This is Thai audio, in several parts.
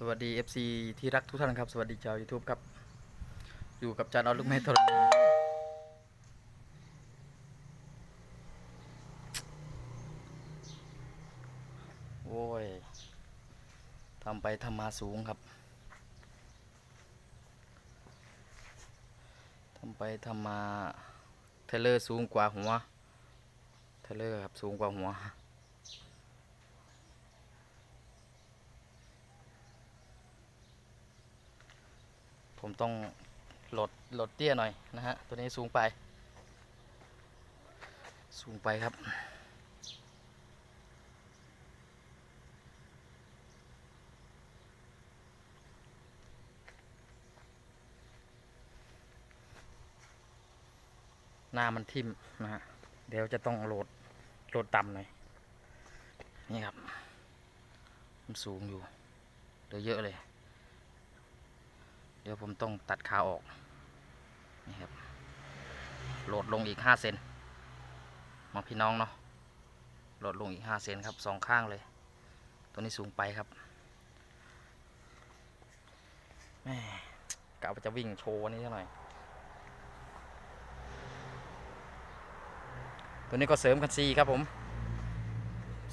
สวัสดี FC ที่รักทุกท่านครับ สวัสดีชาว YouTube ครับ อยู่กับจานออลูกแม่ธรณีโว้ยทำไปทำมาสูงครับทำไปทำมา เทเลอร์สูงกว่าหัว เทเลอร์ครับสูงกว่าหัว ผมต้องหลดหลดเตี้ยหน่อยนะฮะ ตัวนี้สูงไป สูงไปครับ หน้ามันทิ่มนะฮะ เดี๋ยวจะต้องโหลดโหลดต่ำหน่อย นี่ครับ มันสูงอยู่เดี๋ยวเยอะเลย ดี๋ยวผมต้องตัดขาออกนี่ครับโหลดลงอีกห้าเซนมาพี่น้องเนาะโหลดลงอีกห้าเซนครับสองข้างเลย ตัวนี้สูงไปครับแม่กะว่าจะวิ่งโชว์วันนี้ซะหน่อยตัวนี้ก็เสริมกันซีครับผม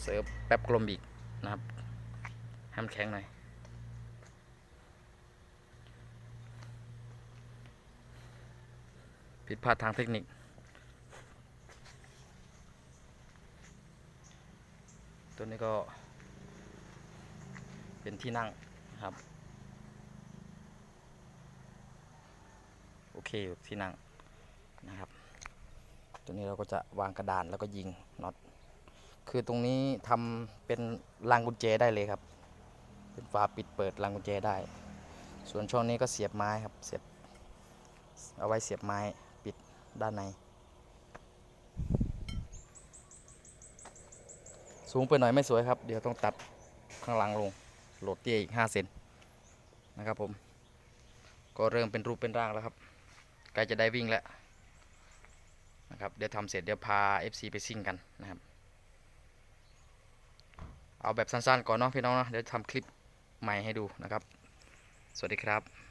เสริมแป๊บกลมอีกนะครับให้มันแข็งหน่อย ผิดพลาดทางเทคนิค ตัวนี้ก็ เป็นที่นั่งครับ โอเคที่นั่งนะครับ ตัวนี้เราก็จะวางกระดานแล้วก็ยิงน็อตคือตรงนี้ทำเป็นรางกุญแจได้เลยครับ เป็นฝาปิดเปิดรางกุญแจได้ ส่วนช่วงนี้ก็เสียบไม้ครับ เสียบ เอาไว้เสียบไม้ ด้านใน สูงไปหน่อยไม่สวยครับ เดี๋ยวต้องตัดข้างหลังลงโหลดเตี้ยอีก 5 เซนนะครับผม ก็เริ่มเป็นรูปเป็นร่างแล้วครับใกล้จะได้วิ่งแล้วนะครับเดี๋ยวทำเสร็จเดี๋ยวพา FC ไปซิ่งกันนะครับ เอาแบบสั้นๆก่อนเนาะพี่น้องนะเดี๋ยวทำคลิปใหม่ให้ดูนะครับ สวัสดีครับ